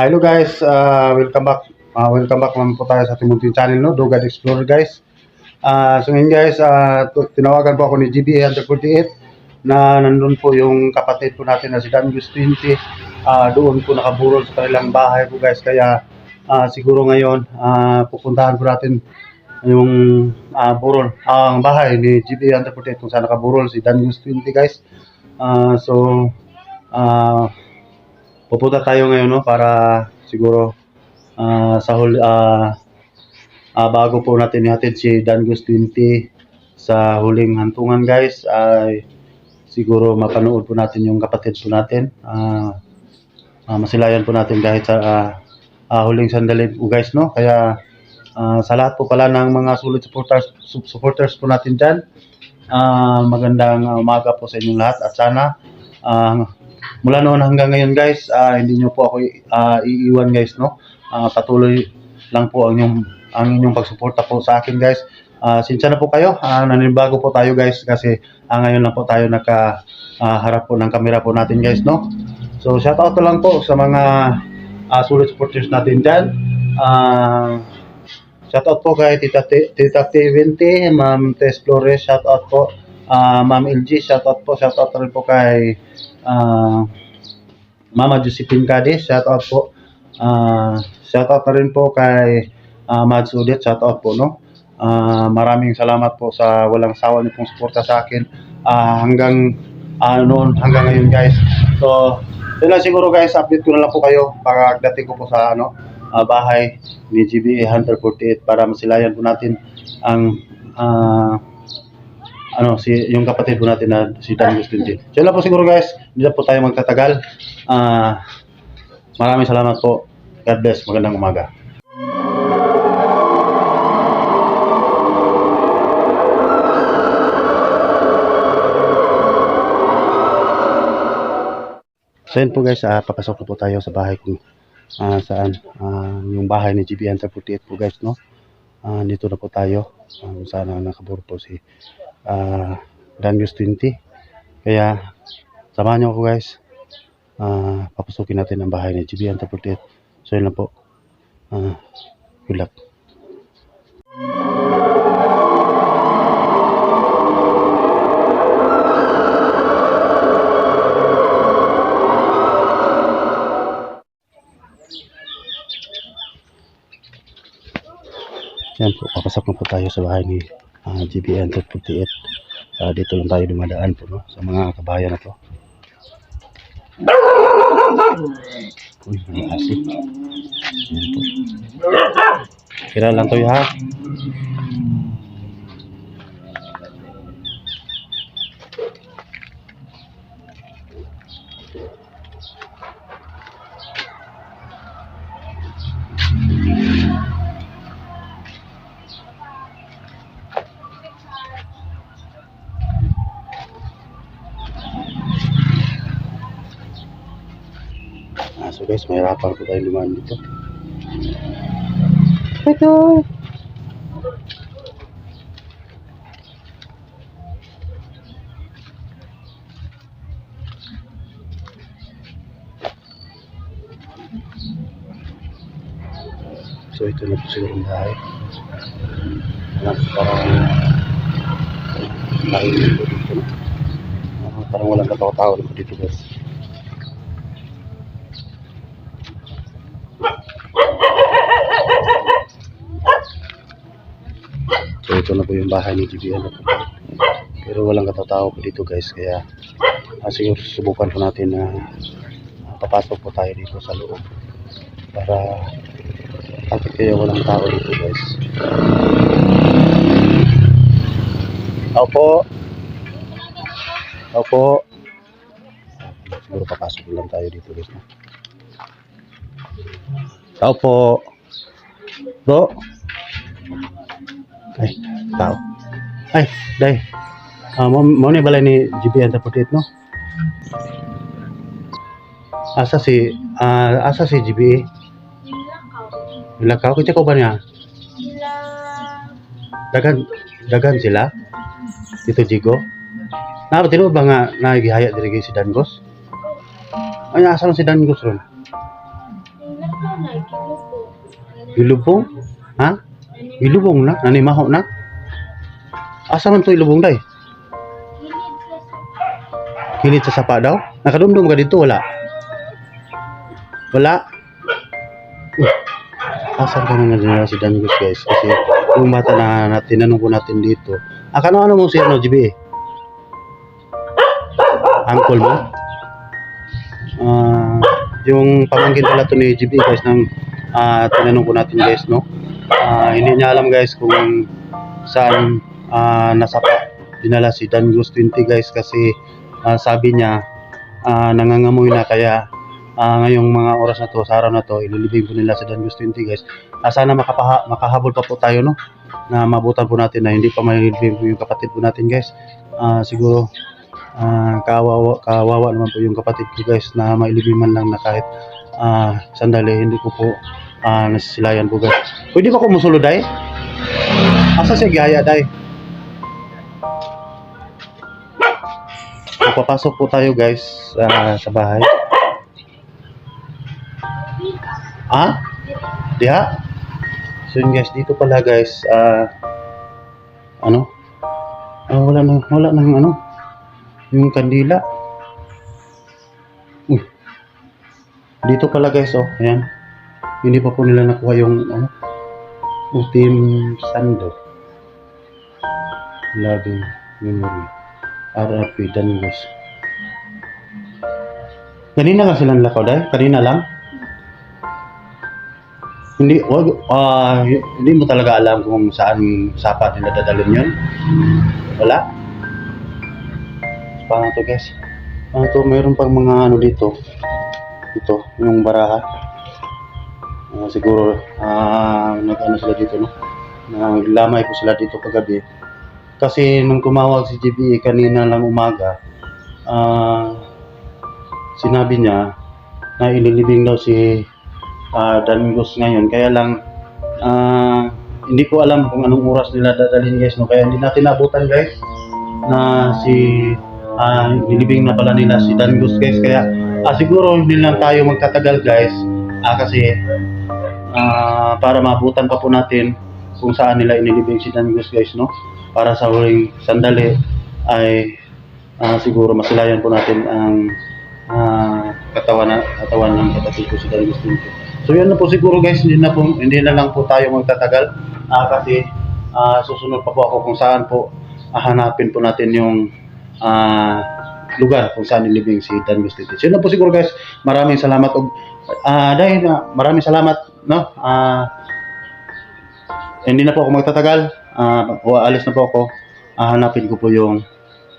Ah, hello guys, Ah, welcome back. Ah, welcome back naman po tayo sa ating munting channel, no? Dogad Explorer guys. Ah, so ngayon guys, tu- tinawagan po ako ni GB 148 na nandun po yung kapatid po natin na si Dan Gus 20. Ah, doon po nakaburol sa kanilang bahay po guys. Kaya ah, siguro ngayon, ah, pupuntahan po natin yung ah, burol, ang bahay ni GB 148 kung saan nakaburol si Dan Gus 20 guys. Ah, so, ah, pupunta tayo ngayon no para siguro ah, sa huli ah, ah, bago po natin ihatid si Dangus 20 sa huling hantungan guys ay siguro mapanood po natin yung kapatid po natin. Ah, ah, masilayan po natin kahit sa ah, ah, huling sandali po guys no? Kaya ah, sa lahat po pala ng mga sulit supporters sup- supporters po natin dyan ah, magandang umaga po sa inyong lahat at sana ah, mula noon hanggang ngayon guys, ah, hindi nyo po ako ah, iiwan guys, no? Ah, patuloy lang po ang inyong, ang inyong pagsuporta po sa akin guys. Ah, sinsya na po kayo, ah, nanibago po tayo guys kasi ah, ngayon lang po tayo naka ah, harap po ng kamera po natin guys, no? So shoutout na lang po sa mga ah, sulit supporters natin dyan. Ah, shoutout po kay Tita, Tita T20, Ma'am Tess Flores, shoutout po. Ah, Ma'am LG, shoutout po, shoutout rin po kay ah Mama Josephine Cadiz, shout out po. Ah, shout out na rin po kay ah, Mads Udet, shout out po no. Ah, maraming salamat po sa walang sawa niyo pong suporta sa akin ah, hanggang ah, noon hanggang ngayon guys. So, yun lang siguro guys, update ko na lang po kayo pagdating ko po sa ano ah, bahay ni GBA Hunter 48 para masilayan po natin ang ah, ano si yung kapatid po natin na si Dan Gustinti. So lang po siguro guys, hindi na po tayo magtatagal. Ah maraming salamat po. God bless. Magandang umaga. So yun po guys, ah, papasok na po tayo sa bahay kung ah, saan ah, yung bahay ni GB Hunter 48 po guys no. Ah, dito na po tayo ah, kung saan ang nakaburo po si ah Danius 20. Kaya samahan niyo ako guys. Ah, papasukin natin ang bahay ni GB 48. So yun lang po. Ah, good luck. Yan po, papasok na po tayo sa bahay ni uh, GBN 48. Ah, dito lang tayo dumadaan po no, sa mga kabayan na to. Uy. Yan po. Kira lang to ha. Ah, so guys, mahirapan po tayo lumaan dito. Ito. So ito na po siguro ang bahay. Alam, parang dito. no? Ah, parang walang katawa-tawa po dito guys. So ito na po yung bahay ni GBN na po. Pero walang katatao po dito guys kaya ah, siguro subukan po natin na ah, papasok po tayo dito sa loob para bakit kaya walang tao dito guys. Opo. Opo. Siguro papasok lang tayo dito guys. No? Tao po. Bro. Ay, tao. Ay, day. Ah, mo mo ni balay ni GB Enterprise no? Asa si ah asa si GB? Lakaw kita ko ba niya? Dagan dagan sila. Dito Jigo. Na tino ba nga nagihaya diri si Dangos? Ay asa lang si Dangos ron? Ilubong? Ha? Ilubong na? Nanimaho na? Asa man to ilubong day? Kilit sa sapa daw? Nakadumdum ka dito? Wala? Wala? Uh, asan ka na na si Dangus guys? Kasi yung bata na, na tinanong ko natin dito. Ah, ano mo si ano, GB? Uncle mo? Ah, yung pamangkin pala to ni GB guys nang ah, tinanong ko natin guys no. Ah, hindi niya alam guys kung saan ah, nasapa dinala si Dangus 20 guys kasi ah, sabi niya ah, nangangamoy na kaya ah, ngayong mga oras na to, sa araw na to, ililibing po nila sa Dangus 20 guys. Ah, sana makapaha, makahabol pa po tayo no na mabutan po natin na hindi pa malilibing po yung kapatid po natin guys. Ah, siguro ah, kawawa, kawawa naman po yung kapatid ko guys na mailibing man lang na kahit ah, sandali hindi ko po ah, nasisilayan po guys. Pwede ba ko musulod ay? Asa siya gaya day? So, papasok po tayo guys ah, sa bahay. Ah? Diha? So yun guys, dito pala guys, ah, ano? Ah, wala na, wala nang ano, yung kandila. Uy. Dito pala guys, oh, ayan. Hindi pa po nila nakuha yung, ano, ultim sando. Loving memory. RRP Dangus. Kanina lang silang lakaw dahil? Kanina lang? Hindi, wag, y- hindi mo talaga alam kung saan sapa nila dadalhin yun? Wala? Paano to guys? Paano to? Mayroon pang mga ano dito. Ito, yung baraha. Ah, siguro, ah, nag-ano sila dito, no? Naglamay po sila dito kagabi. Kasi nung tumawag si JB kanina lang umaga, ah, sinabi niya na ililibing daw si ah Dangus ngayon. Kaya lang, ah, hindi ko alam kung anong oras nila dadalhin guys. No? Kaya hindi natin nabutan guys na si ah nilibing na pala nila si Dangus guys. Kaya ah, siguro hindi lang tayo magtatagal guys. Ah, kasi ah, para mabutan pa po natin kung saan nila inilibing si Dangus guys. No? Para sa huling sandali ay ah, siguro masilayan po natin ang ah, katawan na katawan ng kapatid ko si Dangus Pinto. So yan na po siguro guys, hindi na po hindi na lang po tayo magtatagal ah, kasi ah, susunod pa po ako kung saan po hanapin po natin yung ah, lugar kung saan nilibing si Dangus Pinto. So yun na po siguro guys, maraming salamat og ah dahil na maraming salamat no. Ah hindi na po ako magtatagal. Ah, alis na po ako. Ah, hanapin ko po yung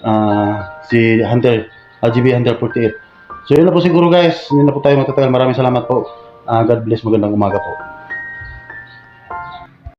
ah, si Hunter, RGB Hunter 48. So yun na po siguro guys. Hindi na po tayo magtatagal. Maraming salamat po. Ah, God bless. Magandang umaga po.